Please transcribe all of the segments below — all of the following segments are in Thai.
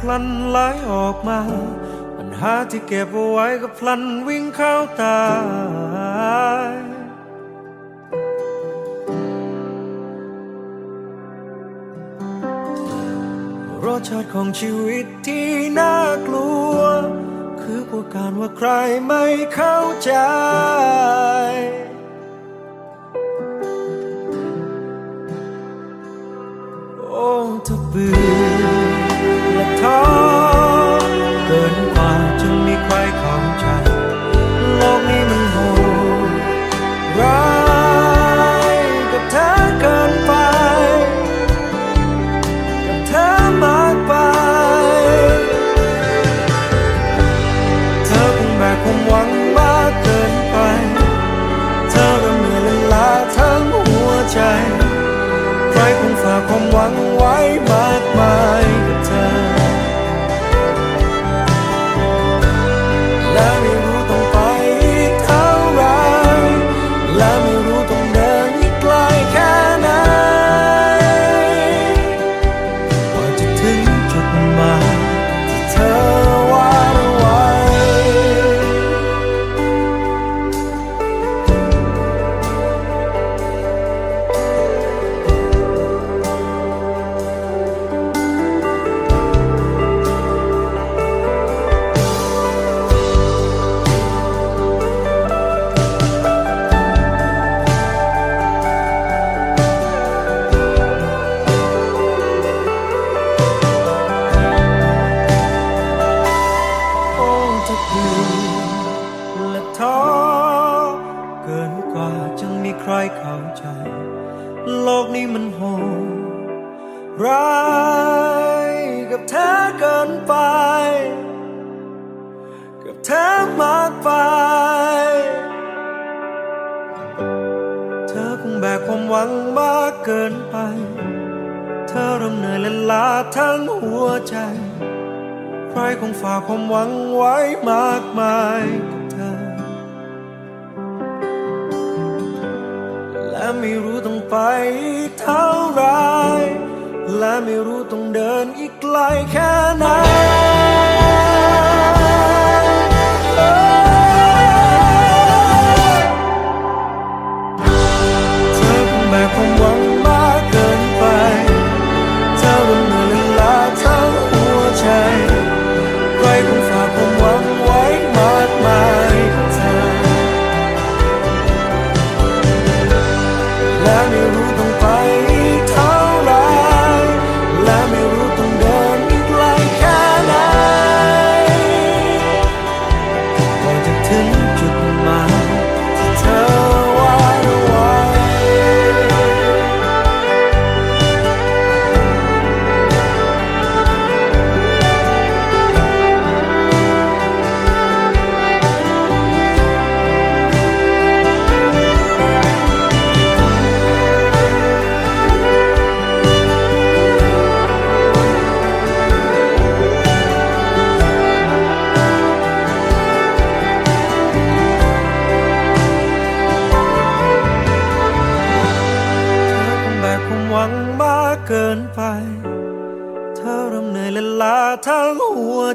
พลันไหลออกมา ปัญหาที่เก็บเอาไว้ก็พลันวิ่งเข้าตาย รสชาติของชีวิตที่น่ากลัว คือกลัวการว่าใครไม่เข้าใจโอ้ถ้าเบื่อ ฝากความหวังไว้มากมาย ไปกับเธอมากไป เธอคงแบกความหวังมากเกินไป เธอเริ่มเหนื่อยและล้าทั้งหัวใจ ใครคงฝากความหวังไว้มากมายกับเธอ และไม่รู้ต้องไปเท่าไร และไม่รู้ต้องเดินอีกไกลแค่ไหน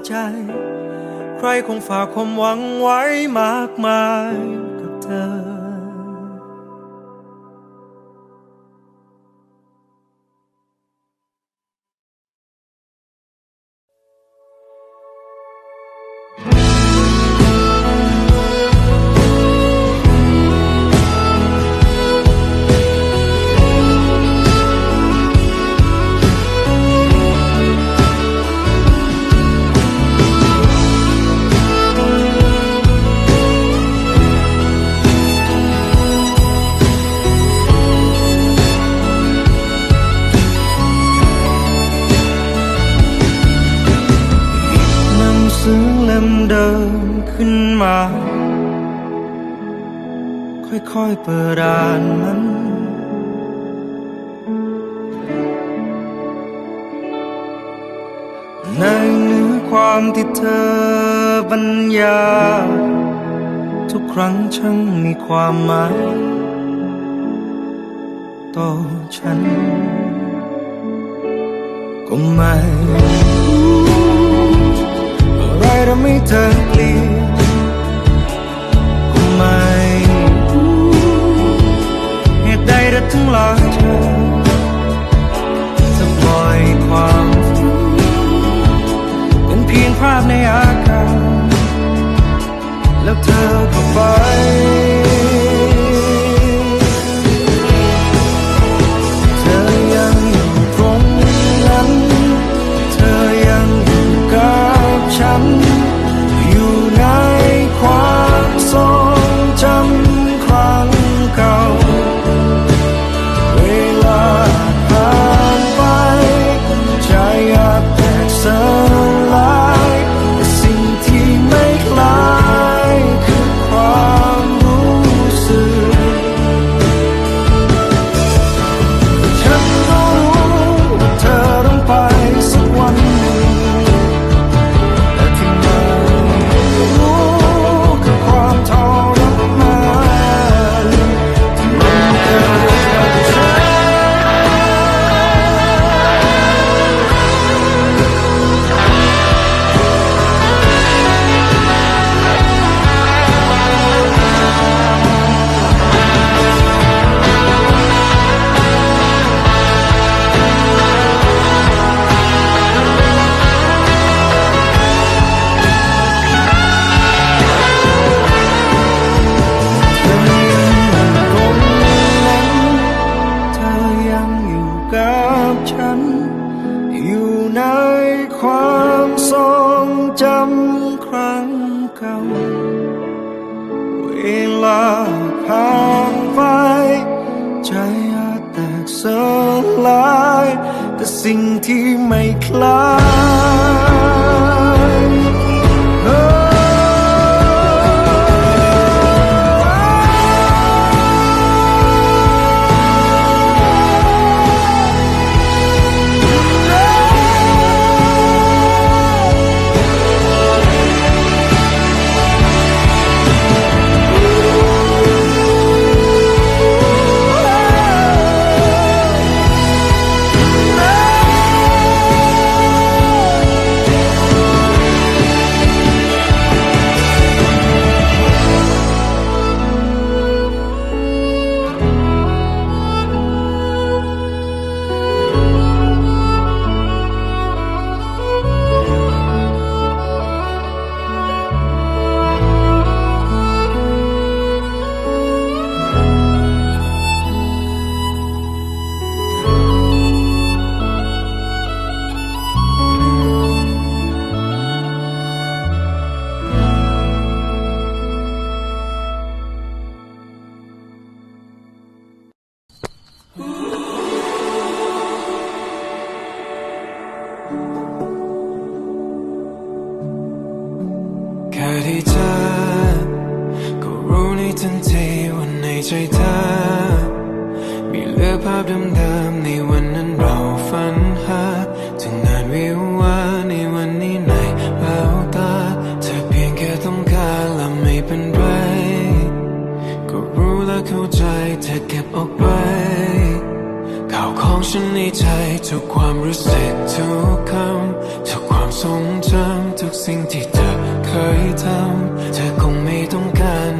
ใจ ใครคงฝากความหวังไว้มากมายกับเธอ ความที่เธอบรรยา ทุกครั้งช่างมีความหมาย ต่อฉัน ก็ไม่อะไรทำให้เธอเปลี่ยนก็ไม่เหตุใดเรทั้งหลายเธอจะปล่อยความ เวลาผ่านไป ใจอาจแตกสลาย แต่สิ่งที่ไม่คล้าย ฝันหาถึงงานวิวาในวันนี้ในเแวาตาเธอเพียงแค่ต้องการและไม่เป็นไร ก็รู้และเข้าใจเธอเก็บเอาไปข่าวของฉันในใจทุกความรู้สึกทุกคำทุกความทรงจำทุกสิ่งที่เธอเคยทำเธอคงไม่ต้องการ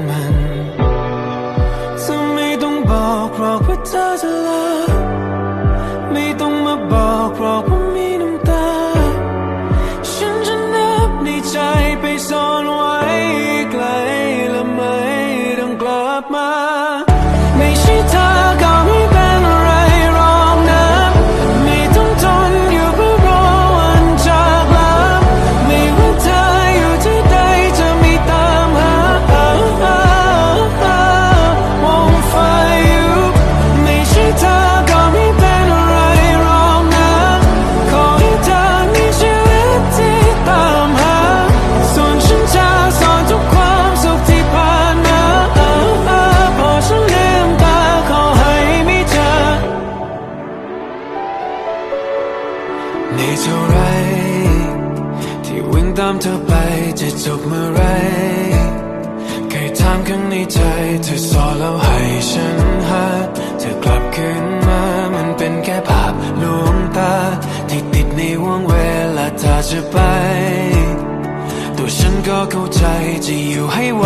จบเมื่อไรเคยถามกันในใจ เธอสอนแล้วให้ฉันหาเธอกลับคืนมามันเป็นแค่ภาพลวงตา ที่ติดในวงเวลาเธอจะไป ตัวฉันก็เข้าใจจะอยู่ให้ไว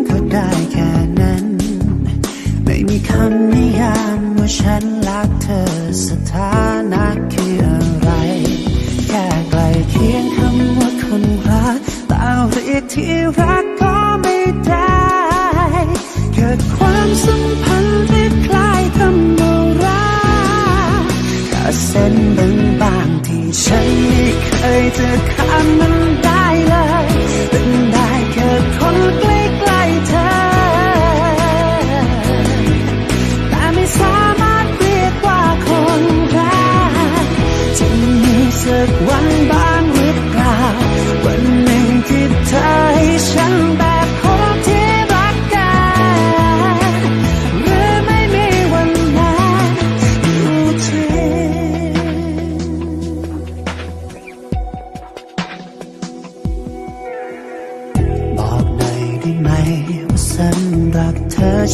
ได้แค่นั้น ไม่มีคำนิยามว่าฉันรักเธอสถานะคืออะไร แค่ใกลเคียงคำว่าคนรักแต่เรียกที่รักก็ไม่ได้ เกิดความสัมพันธ์ที่คล้ายคำว่ารักแค่เส้นบางๆที่ฉันไม่เคยจะข้ามมัน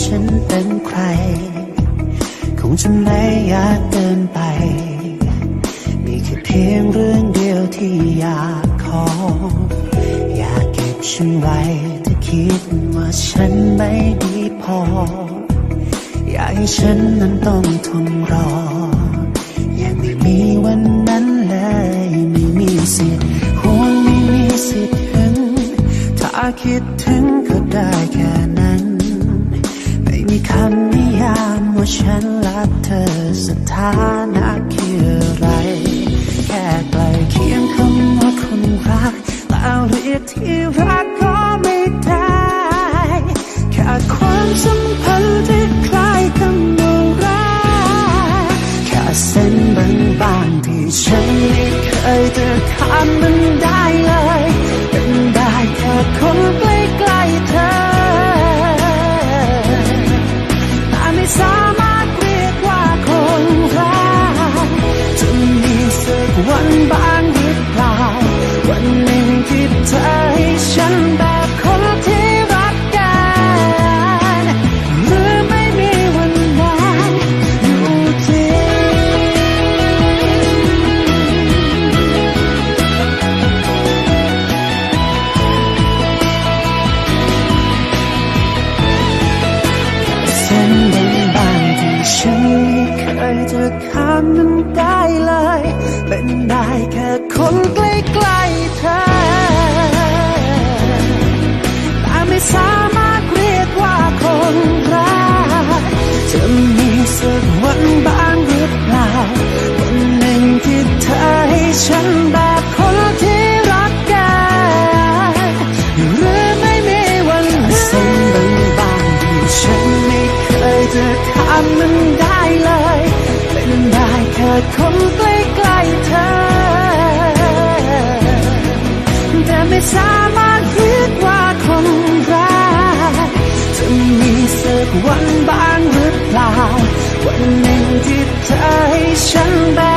ฉันเป็นใคร คงจะไม่อยากเดินไป มีแค่เพียงเรื่องเดียวที่อยากขอ อยากเก็บฉันไว้ถ้าคิดว่าฉันไม่ดีพอ อยากให้ฉันนั้นต้องทนรอ ยังไม่มีวันนั้นเลยไม่มีสิทธิ์คงไม่มีสิทธิ์ถึง ถ้าคิดถึงก็ได้แค่นั้น คำนิยามว่าฉันรักเธอสถานะคืออะไร แค่ใกล้เคียงคำว่าคนรักแต่เรียกที่รักก็ไม่ได้แค่ความสัมพันธ์ที่คล้ายคำว่ารักแค่เส้นบางๆที่ฉันไม่เคยจะข้ามมันได้ ได้แค่คนใกล้ ไม่สามารถนึดว่าคนรักจะมีสักวันบ้างหรือเปล่า วันหนึ่งที่เธอให้ฉันแบบ